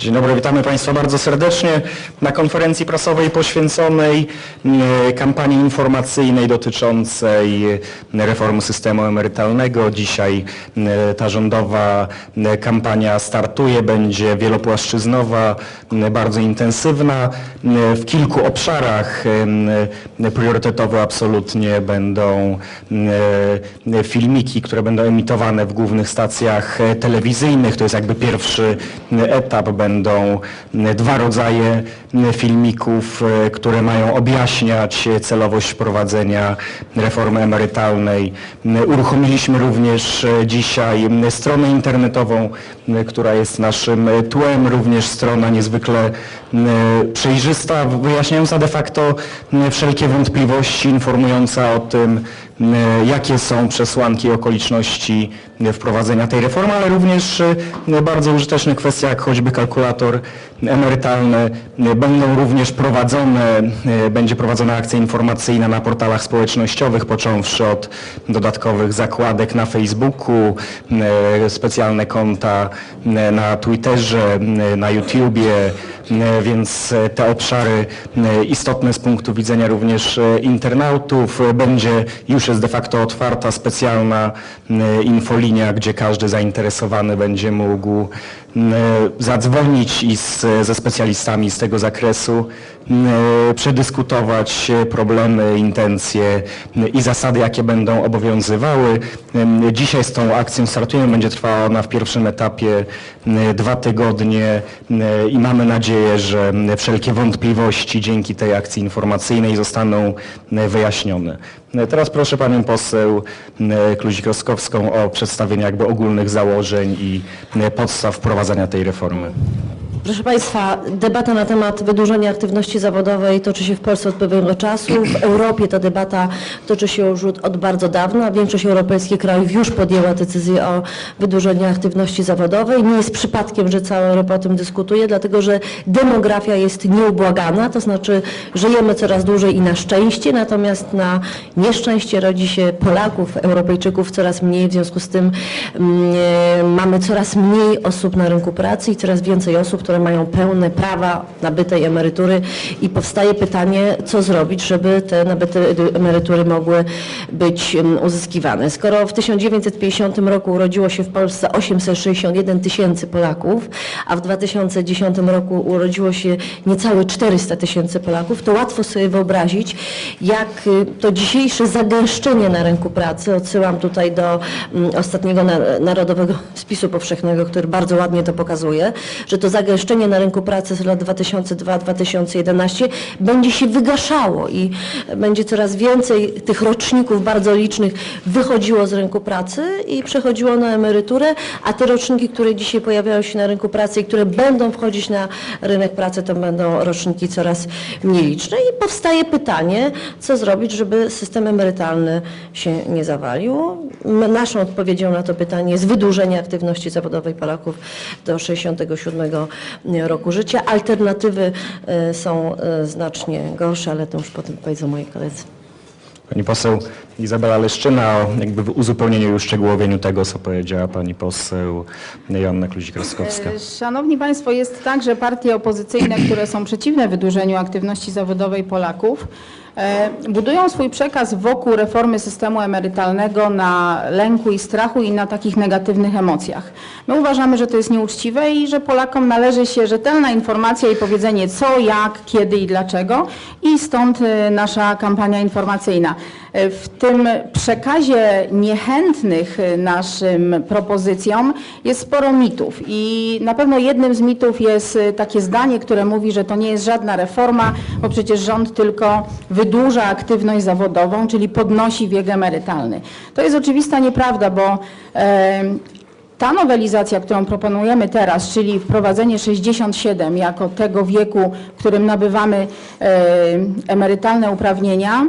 Dzień dobry, witamy Państwa bardzo serdecznie na konferencji prasowej poświęconej e, kampanii informacyjnej dotyczącej reformy systemu emerytalnego. Dzisiaj e, ta rządowa e, kampania startuje, będzie wielopłaszczyznowa, bardzo intensywna. W kilku obszarach e, priorytetowo absolutnie będą filmiki, które będą emitowane w głównych stacjach telewizyjnych. To jest jakby pierwszy etap. Będą e, dwa rodzaje e, filmików, e, które mają objaśniać e, celowość wprowadzenia reformy emerytalnej. E, Uruchomiliśmy również e, dzisiaj stronę internetową, m, która jest naszym e, tłem, również strona niezwykle przejrzysta, wyjaśniająca de facto wszelkie wątpliwości, informująca o tym, jakie są przesłanki okoliczności wprowadzenia tej reformy, ale również m, bardzo użyteczne kwestie, jak choćby kalkulator emerytalny. M, Będą również prowadzone, będzie prowadzona akcja informacyjna na portalach społecznościowych, począwszy od dodatkowych zakładek na Facebooku, specjalne konta na Twitterze, na YouTubie, więc e, te obszary m, istotne z punktu widzenia również e, internautów. E, Będzie, już jest de facto otwarta specjalna infolinia, gdzie każdy zainteresowany będzie mógł zadzwonić i z, ze specjalistami z tego zakresu przedyskutować e, problemy, intencje i zasady, jakie będą obowiązywały. Dzisiaj z tą akcją startujemy, będzie trwała ona w pierwszym etapie dwa tygodnie i mamy nadzieję, że m, wszelkie wątpliwości dzięki tej akcji informacyjnej zostaną wyjaśnione. Teraz proszę panią poseł m, Kluzik-Rostkowską o przedstawienie jakby ogólnych założeń i podstaw wprowadzania tej reformy. Proszę Państwa, debata na temat wydłużenia aktywności zawodowej toczy się w Polsce od pewnego czasu. W Europie ta debata toczy się już od bardzo dawna. Większość europejskich krajów już podjęła decyzję o wydłużeniu aktywności zawodowej. Nie jest przypadkiem, że cała Europa o tym dyskutuje, dlatego że demografia jest nieubłagana, to znaczy żyjemy coraz dłużej i na szczęście, natomiast na nieszczęście rodzi się Polaków, Europejczyków coraz mniej, w związku z tym mm, e, mamy coraz mniej osób na rynku pracy i coraz więcej osób, które mają pełne prawa nabytej emerytury i powstaje pytanie, co zrobić, żeby te nabyte emerytury mogły być uzyskiwane. Skoro w 1950 roku urodziło się w Polsce 861 tysięcy Polaków, a w 2010 roku urodziło się niecałe 400 tysięcy Polaków, to łatwo sobie wyobrazić, jak y, to dzisiejsze zagęszczenie na rynku pracy, odsyłam tutaj do mm, ostatniego na- Narodowego Spisu Powszechnego, który bardzo ładnie to pokazuje, że to zagęszczenie na rynku pracy z lat 2002-2011 będzie się wygaszało i będzie coraz więcej tych roczników bardzo licznych wychodziło z rynku pracy i przechodziło na emeryturę, a te roczniki, które dzisiaj pojawiają się na rynku pracy i które będą wchodzić na rynek pracy, to będą roczniki coraz mniej liczne i powstaje pytanie, co zrobić, żeby system emerytalny się nie zawalił. Naszą odpowiedzią na to pytanie jest wydłużenie aktywności zawodowej Polaków do 67 roku życia. Alternatywy e, są e, znacznie gorsze, ale to już potem powiedzą moi koledzy. Pani poseł Izabela Leszczyna o jakby w uzupełnieniu i uszczegółowieniu tego, co powiedziała pani poseł Joanna Kluzik-Rostkowska. Szanowni Państwo, jest tak, że partie opozycyjne, które są przeciwne wydłużeniu aktywności zawodowej Polaków, e, budują swój przekaz wokół reformy systemu emerytalnego na lęku i strachu i na takich negatywnych emocjach. My uważamy, że to jest nieuczciwe i że Polakom należy się rzetelna informacja i powiedzenie co, jak, kiedy i dlaczego i stąd e, nasza kampania informacyjna. W tym przekazie niechętnych e, naszym propozycjom jest sporo mitów i na pewno jednym z mitów jest e, takie zdanie, które mówi, że to nie jest żadna reforma, bo przecież rząd tylko wydłuża aktywność zawodową, czyli podnosi wiek emerytalny. To jest oczywista nieprawda, bo e, ta nowelizacja, którą proponujemy teraz, czyli wprowadzenie 67 jako tego wieku, w którym nabywamy e, emerytalne uprawnienia,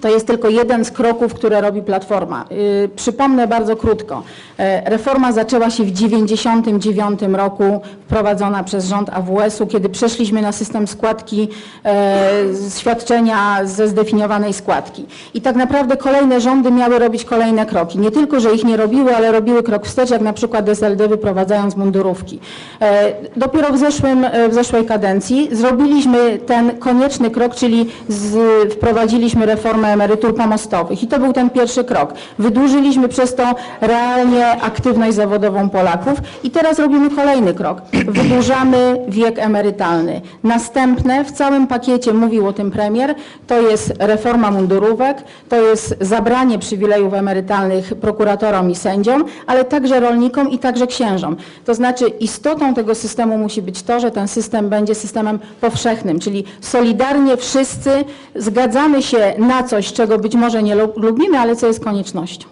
To jest tylko jeden z kroków, które robi Platforma. Yy, Przypomnę bardzo krótko. E, Reforma zaczęła się w 1999 roku, wprowadzona przez rząd AWS-u, kiedy przeszliśmy na system składki, e, świadczenia ze zdefiniowanej składki. I tak naprawdę kolejne rządy miały robić kolejne kroki. Nie tylko, że ich nie robiły, ale robiły krok wstecz, jak na przykład SLD wyprowadzając mundurówki. E, Dopiero w, zeszłym, w zeszłej kadencji zrobiliśmy ten konieczny krok, czyli z, wprowadziliśmy reformę emerytur pomostowych. I to był ten pierwszy krok. Wydłużyliśmy przez to realnie aktywność zawodową Polaków i teraz robimy kolejny krok. Wydłużamy wiek emerytalny. Następne w całym pakiecie, mówił o tym premier, to jest reforma mundurówek, to jest zabranie przywilejów emerytalnych prokuratorom i sędziom, ale także rolnikom i także księżom. To znaczy istotą tego systemu musi być to, że ten system będzie systemem powszechnym, czyli solidarnie wszyscy zgadzamy się na coś, czego być może nie lu- lubimy, ale co jest koniecznością.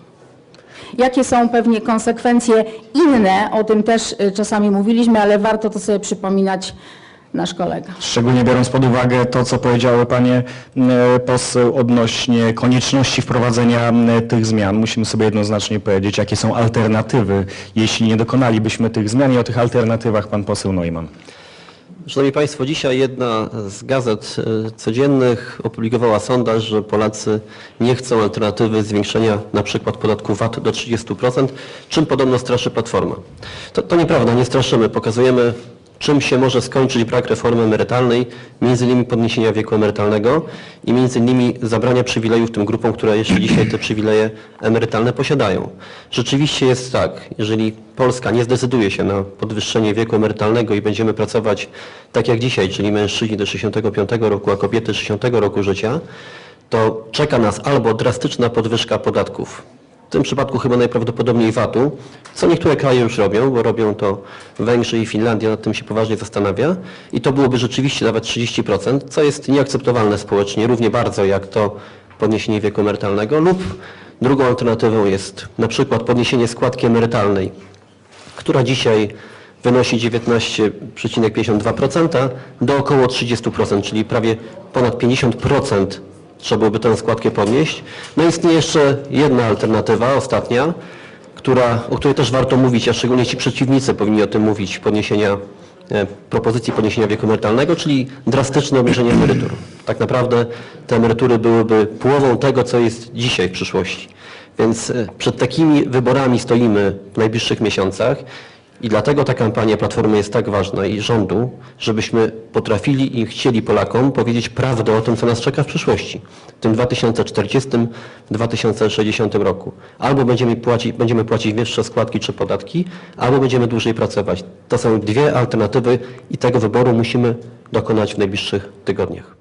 Jakie są pewnie konsekwencje inne, o tym też y, czasami mówiliśmy, ale warto to sobie przypominać nasz kolega. Szczególnie biorąc pod uwagę to, co powiedziały panie e, poseł odnośnie konieczności wprowadzenia m, tych zmian. Musimy sobie jednoznacznie powiedzieć, jakie są alternatywy, jeśli nie dokonalibyśmy tych zmian i o tych alternatywach pan poseł Neumann. Szanowni Państwo, dzisiaj jedna z gazet e, codziennych opublikowała sondaż, że Polacy nie chcą alternatywy zwiększenia na przykład podatku VAT do 30%, czym podobno straszy Platforma. To, to nieprawda, nie straszymy. Pokazujemy, czym się może skończyć brak reformy emerytalnej, między innymi podniesienia wieku emerytalnego i między innymi zabrania przywilejów tym grupom, które jeszcze dzisiaj te przywileje emerytalne posiadają. Rzeczywiście jest tak, jeżeli Polska nie zdecyduje się na podwyższenie wieku emerytalnego i będziemy pracować tak jak dzisiaj, czyli mężczyźni do 65 roku, a kobiety 60 roku życia, to czeka nas albo drastyczna podwyżka podatków, w tym przypadku chyba najprawdopodobniej VAT-u, co niektóre kraje już robią, bo robią to Węgrzy i Finlandia, nad tym się poważnie zastanawia. I to byłoby rzeczywiście nawet 30%, co jest nieakceptowalne społecznie, równie bardzo jak to podniesienie wieku emerytalnego lub drugą alternatywą jest na przykład podniesienie składki emerytalnej, która dzisiaj wynosi 19,52% do około 30%, czyli prawie ponad 50% trzeba byłoby tę składkę podnieść. No istnieje jeszcze jedna alternatywa, ostatnia, która, o której też warto mówić, a szczególnie ci przeciwnicy powinni o tym mówić, podniesienia, e, propozycji podniesienia wieku emerytalnego, czyli drastyczne obniżenie emerytur. Tak naprawdę te emerytury byłyby połową tego, co jest dzisiaj w przyszłości. Więc e, przed takimi wyborami stoimy w najbliższych miesiącach i dlatego ta kampania Platformy jest tak ważna i rządu, żebyśmy potrafili i chcieli Polakom powiedzieć prawdę o tym, co nas czeka w przyszłości, w tym 2040, 2060 roku. Albo będziemy płacić, będziemy płacić wyższe składki czy podatki, albo będziemy dłużej pracować. To są dwie alternatywy i tego wyboru musimy dokonać w najbliższych tygodniach.